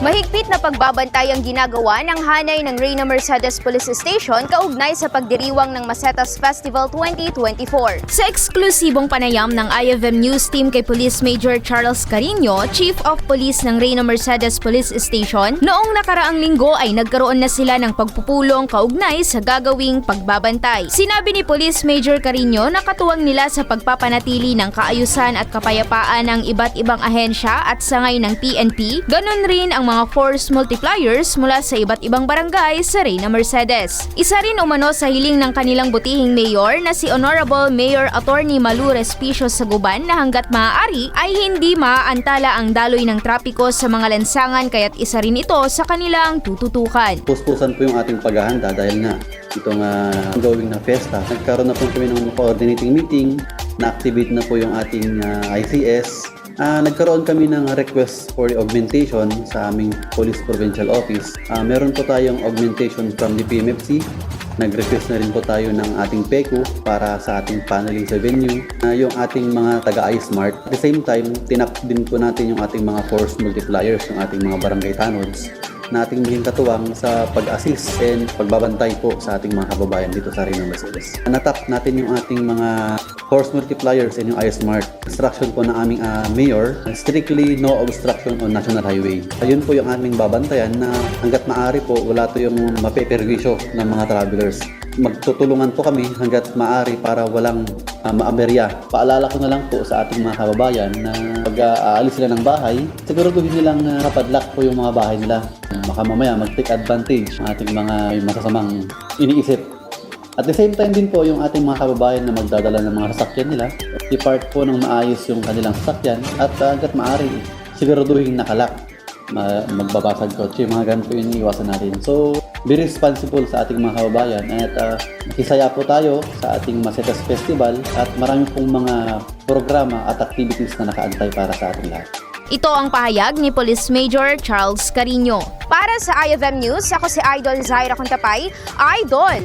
Mahigpit na pagbabantay ang ginagawa ng hanay ng Reyna Mercedes Police Station kaugnay sa pagdiriwang ng Masetas Festival 2024. Sa eksklusibong panayam ng IFM News Team kay Police Major Charles Carino, Chief of Police ng Reyna Mercedes Police Station, noong nakaraang linggo ay nagkaroon na sila ng pagpupulong kaugnay sa gagawing pagbabantay. Sinabi ni Police Major Carino na katuwang nila sa pagpapanatili ng kaayusan at kapayapaan ng iba't ibang ahensya at sangay ng PNP, ganun rin ang mga force multipliers mula sa iba't ibang barangay sa Reyna Mercedes. Isa rin umano sa hiling ng kanilang butihing mayor na si Honorable Mayor Attorney Malu Respicio Saguban na hanggat maaari ay hindi maaantala ang daloy ng trapiko sa mga lansangan kaya't isa rin ito sa kanilang tututukan. Puspusan po yung ating paghahanda dahil nga itong uh, going na festa. Nagkaroon na po kami ng coordinating meeting, na-activate na po yung ating ah, ICS. Ah, nagkaroon kami ng request for augmentation sa aming Police Provincial Office. Ah, meron po tayong augmentation from the PMFC. Nag-request na rin po tayo ng ating PECU para sa ating paneling sa venue. Ah, yung ating mga taga-iSmart. At the same time, tinap din po natin yung ating mga force multipliers, yung ating mga barangay tanods na ating maging katuwang sa pag-assist and pagbabantay po sa ating mga kababayan dito sa Reno Mercedes. Natap natin yung ating mga force multipliers and yung iSmart. Instruction po ng aming ah, mayor, strictly no obstruction on national highway. Ayun po yung aming babantayan na hanggat maaari po wala to yung mapeperwisyo ng mga travelers. Magtutulungan po kami hanggat maaari para walang uh, maaberya. Paalala ko na lang po sa ating mga kababayan na pag ah, aalis sila ng bahay, siguraduhin nilang uh, kapadlock po yung mga bahay nila. Baka mamaya mag-take advantage ng ating mga masasamang iniisip. At the same time din po yung ating mga kababayan na magdadala ng mga sasakyan nila, i-park po ng maayos yung kanilang sasakyan at hanggat maaari, siguraduhin nakalak. Ma- magbabasag kotse, mga ganito yung iiwasan natin. So, be responsible sa ating mga kababayan at uh, makisaya po tayo sa ating Masetas Festival at marami pong mga programa at activities na nakaantay para sa ating lahat. Ito ang pahayag ni Police Major Charles Carino. Para sa IFM News, ako si Idol Zaira Contapay. Idol!